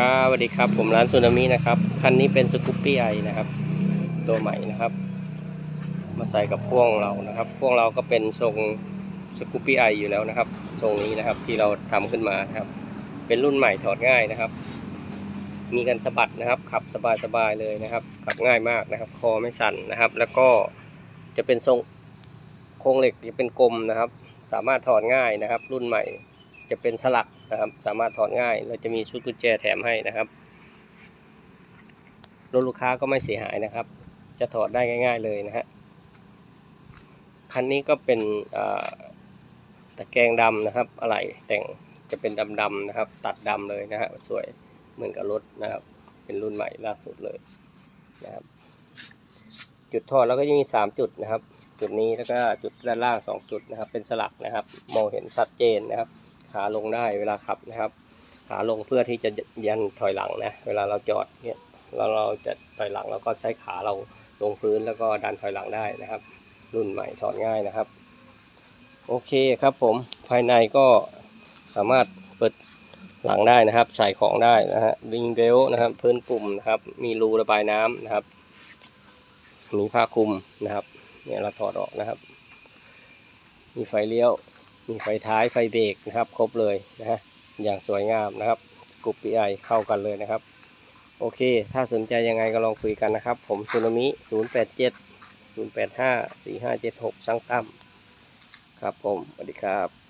ครับสวัสดีครับ ผมร้านซูนามินะครับ คันนี้เป็นสกูปปี้ไอนะครับ ตัวใหม่นะครับ มาใส่กับพ่วงเรานะครับ พ่วงเราก็เป็นทรงสกูปปี้ไออยู่แล้วนะครับ ทรงนี้นะครับที่เราทำขึ้นมาครับ เป็นรุ่นใหม่ถอดง่ายนะครับ มีกันสะบัดนะครับ ขับสบายๆเลยนะครับ ขับง่ายมากนะครับ คอไม่สั่นนะครับ แล้วก็จะเป็นทรงโครงเหล็กจะเป็นกลมนะครับ สามารถถอดง่ายนะครับ รุ่นใหม่ จะเป็นสลักนะครับ สามารถถอดง่าย เราจะมีชุดกุญแจแถมให้นะครับ รถลูกค้าก็ไม่เสียหายนะครับ จะถอดได้ง่าย ๆเลยนะฮะ คันนี้ก็เป็นตะแกรงดำนะครับ อะไรแต่งจะเป็นดำๆนะครับ ตัดดำเลยนะฮะ สวยเหมือนกับรถนะครับ เป็นรุ่นใหม่ล่าสุดเลยนะครับ จุดถอดแล้วก็ยังมีสามจุดนะครับ จุดนี้แล้วก็จุดด้านล่างสองจุดนะครับ เป็นสลักนะครับ มองเห็นชัดเจนนะครับ ขาลงได้เวลาขับนะครับ ขาลงเพื่อที่จะยันถอยหลังนะ เวลาเราจอดเนี่ยเราเราจะถอยหลังเราก็ใช้ขาเราลงพื้นแล้วก็ดันถอยหลังได้นะครับ รุ่นใหม่ถอดง่ายนะครับ โอเคครับผมภายในก็สามารถเปิดหลังได้นะครับ ใส่ของได้นะฮะดิงเบลนะครับ พื้นปุ่มนะครับ มีรูระบายน้ำนะครับมีผ้าคลุมนะครับ เนี่ยเราถอดออกนะครับ มีไฟเลี้ยว มีไฟท้ายไฟเบรกนะครับ ครบเลยนะฮะอย่างสวยงามนะครับสกูปปี้ไอเข้ากันเลยนะครับ โอเค ถ้าสนใจยังไงก็ลองคุยกันนะครับ ผมซูนามิ 087 085 4576 ช่างตั้มครับผมสวัสดีครับ